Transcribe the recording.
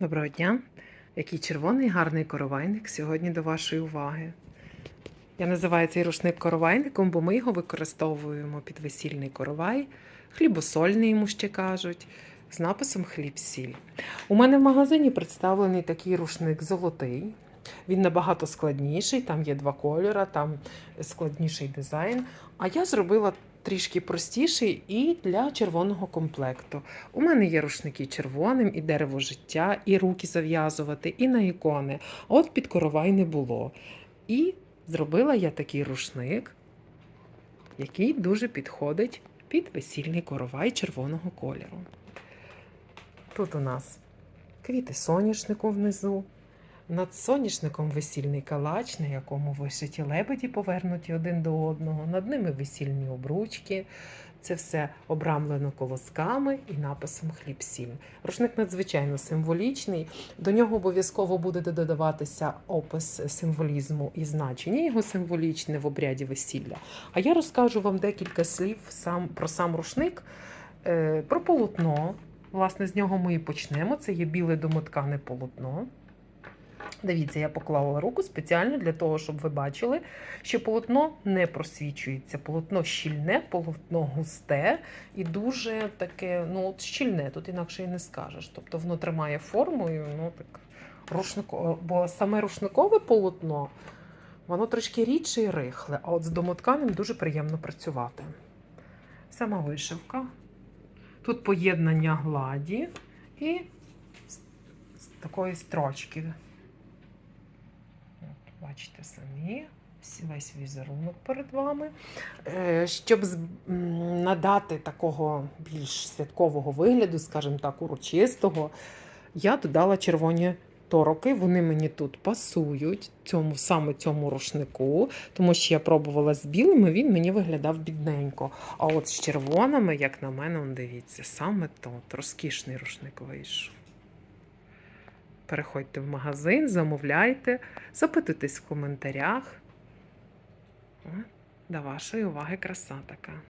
Доброго дня! Який червоний гарний коровайник сьогодні до вашої уваги. Я називаю цей рушник коровайником, бо ми його використовуємо під весільний коровай, хлібосольний йому ще кажуть, з написом хліб-сіль. У мене в магазині представлений такий рушник золотий. Він набагато складніший, там є два кольори, там складніший дизайн. А я зробила трішки простіший і для червоного комплекту. У мене є рушники червоним, і дерево життя, і руки зав'язувати, і на ікони. От під коровай не було. І зробила я такий рушник, який дуже підходить під весільний коровай червоного кольору. Тут у нас квіти соняшнику внизу. Над соняшником весільний калач, на якому вишиті лебеді повернуті один до одного, над ними весільні обручки. Це все обрамлено колосками і написом хліб-сіль. Рушник надзвичайно символічний. До нього обов'язково буде додаватися опис символізму і значення його символічне в обряді весілля. А я розкажу вам декілька слів сам, про сам рушник, е, про полотно. Власне, з нього ми і почнемо. Це є біле домоткане полотно. Дивіться, я поклала руку спеціально для того, щоб ви бачили, що полотно не просвічується. Полотно щільне, полотно густе і дуже таке, ну от щільне, тут інакше і не скажеш. Тобто воно тримає форму, і воно так рушнико, бо саме рушникове полотно, воно трошки рідше і рихле, а от з домотканим дуже приємно працювати. Сама вишивка. Тут поєднання гладі і такої строчки. Бачите самі, весь візерунок перед вами. Е, Щоб надати такого більш святкового вигляду, скажімо так, урочистого, я додала червоні тороки. Вони мені тут пасують, цьому, саме цьому рушнику, тому що я пробувала з білими, він мені виглядав бідненько. А от з червоними, як на мене, дивіться, саме тут розкішний рушник вийшов. Переходьте в магазин, замовляйте, запитуйтесь в коментарях. До вашої уваги краса така.